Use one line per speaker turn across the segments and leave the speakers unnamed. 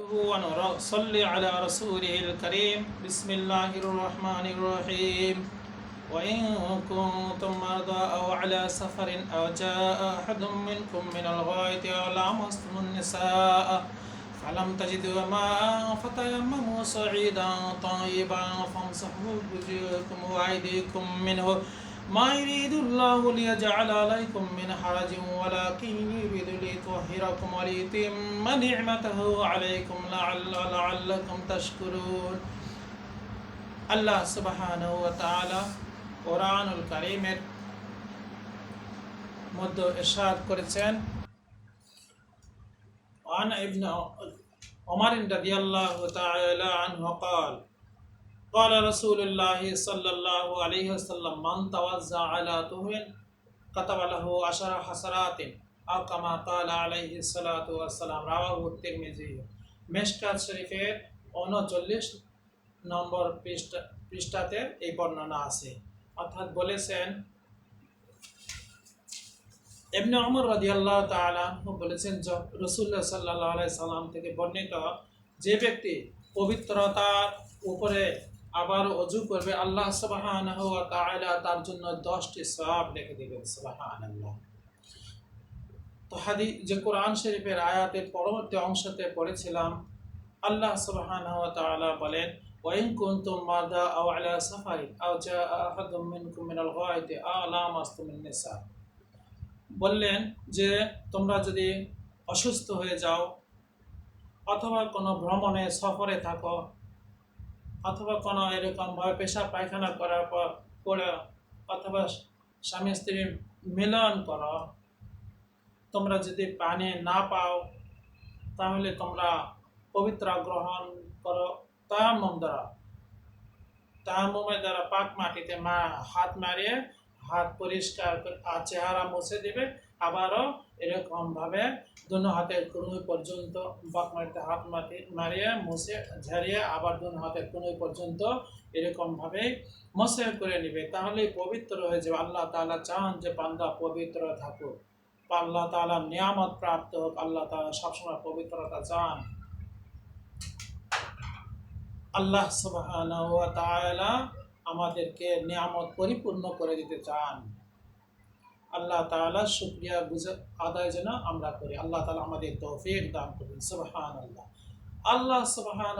ونصلي على رسوله الكريم. بسم الله الرحمن الرحيم. وإن كنتم مرضى أو على سفر أو جاء أحد منكم من الغائط أو لامستم النساء فلم تجدوا ماء فتيمموا صعيدا طيبا فامسحوا بوجوهكم وأيديكم منه ما يريد الله ليجعل عليكم من حرج ولكن يريد ليطهركم وليتم نعمته عليكم لعل لعلكم تشكرون আল্লাহ সুবহানাহু ওয়া তাআলা কোরআনুল কারীমের মধ্যে ইরশাদ করেছেন عن ابن عمر رضي الله تعالى عنه قال قال رسول الله صلى الله عليه وسلم من توزع على طهر كتب له عشر حسرات أو كما قال عليه الصلاة والسلام رواه الترمذي মেশকাত শরীফের উনচল্লিশ নম্বর পৃষ্ঠা পৃষ্ঠাতে এই বর্ণনা আছে অর্থাৎ বলেছেন এমনি অমর রাদিয়াল্লাহ তাআলা বলেছেন রসুল্লাহ সাল্লাহ আলাই সাল্লাম থেকে বর্ণিত যে ব্যক্তি পবিত্রতার উপরে আবার অজু করবে, আল্লাহ তাআলা তার জন্য দশটি সওয়াব লিখে দিবেন, সুবহানাল্লাহ। তো যে কোরআন শরীফের আয়াতের পরবর্তী অংশতে পড়েছিলাম, আল্লাহ সুবহানাহু ওয়া বলেন ওয়াইন কুনতুম মারদা আও আলা সাফারিন, আও জাআ আহাদুম মিনকুম মিনাল গায়তি আও লামাস্তুমিন নিসা। বললেন যে, তোমরা যদি অসুস্থ হয়ে যাও, অথবা কোনো ভ্রমণে সফরে থাকো অথবা কোনো এরকমভাবে পেশা পায়খানা করার পর করে অথবা স্বামী স্ত্রীর মিলন করো। তোমরা যদি পানি না পাও, তাহলে তোমরা পবিত্র গ্রহণ করো। তায়াম্মম দ্বারা তায়াম্মমের দ্বারা পাক মাটিতে মা হাত মারিয়ে, হাত পরিষ্কার আর চেহারা মুছে দেবে। আবারও এরকমভাবে দুনো হাতের কুনুই পর্যন্ত বাক মাটিতে হাত মাটি মারিয়ে, মুছে, ঝাড়িয়ে আবার দুনো হাতের কুনুই পর্যন্ত এরকমভাবে মশে করে নেবে। তাহলেই পবিত্র হয়ে যাবে। আল্লাহ তালা চান যে পান্দা পবিত্র থাকুক। আল্লাহ তালা নিয়ামত প্রাপ্ত হোক। আল্লাহ তালা সবসময় পবিত্রতা চান। আল্লাহ সুবাহ আমাদেরকে নিয়ামত পরিপূর্ণ করে দিতে চান। আল্লাহ তালা শুক্রিয়া বুঝে আদায় যেন আমরা করি। আল্লাহ তালা আমাদের তৌফিক দান করুন। সুবাহান আল্লাহ আল্লাহ সুবাহান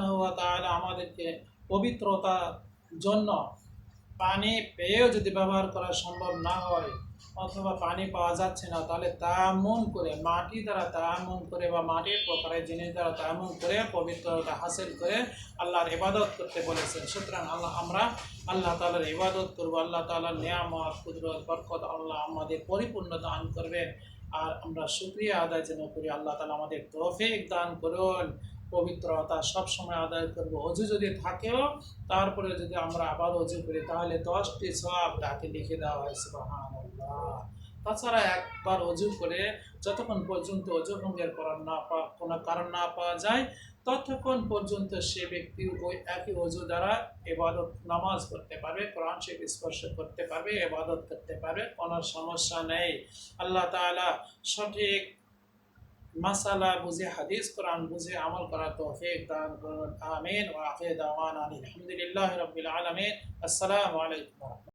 আমাদেরকে পবিত্রতার জন্য পানি পেয়েও যদি ব্যবহার করা সম্ভব না হয়, অথবা পানি পাওয়া যাচ্ছে না, তাহলে তায়ামুন করে, মাটি দ্বারা তায়ামুন করে বা মাটির প্রকারে জিনিস দ্বারা তায়ামুন করে, পবিত্রতা হাসিল করে আল্লাহর ইবাদত করতে বলেছেন। সুতরাং আল্লাহ, আমরা আল্লাহ তালার ইবাদত করব, আল্লাহ তালার নিয়ামত, কুদরত, বরকত আল্লাহ আমাদের পরিপূর্ণ দান করবেন। আর আমরা শুক্রিয়া আদায় যেন করি, আল্লাহ তালা আমাদের তৌফিক দান করুন। পবিত্রতা সব সময় আদায় করব। অজু যদি থাকেও, তারপরে যদি আমরা আবার অজু করি, তাহলে দশটি সব তাকে লিখে দেওয়া হয়েছে তাছাড়া একবার অজু করে যতক্ষণ পর্যন্ত অজু ভঙ্গের করার না পাওয়া কোনো কারণ না পাওয়া যায়, ততক্ষণ পর্যন্ত সে ব্যক্তি ওই একই অজু দ্বারা এবাদত নামাজ করতে পারবে, কোরআন শেখ স্পর্শ করতে পারবে, এবাদত করতে পারবে, কোনো সমস্যা নেই। আল্লাহ তালা সঠিক مسئلہ بزے حدیث قرآن بزے عمل کرا توفیق دان، آمین و آخر دعوانا الحمدللہ رب العالمین، السلام علیکم ورحمۃ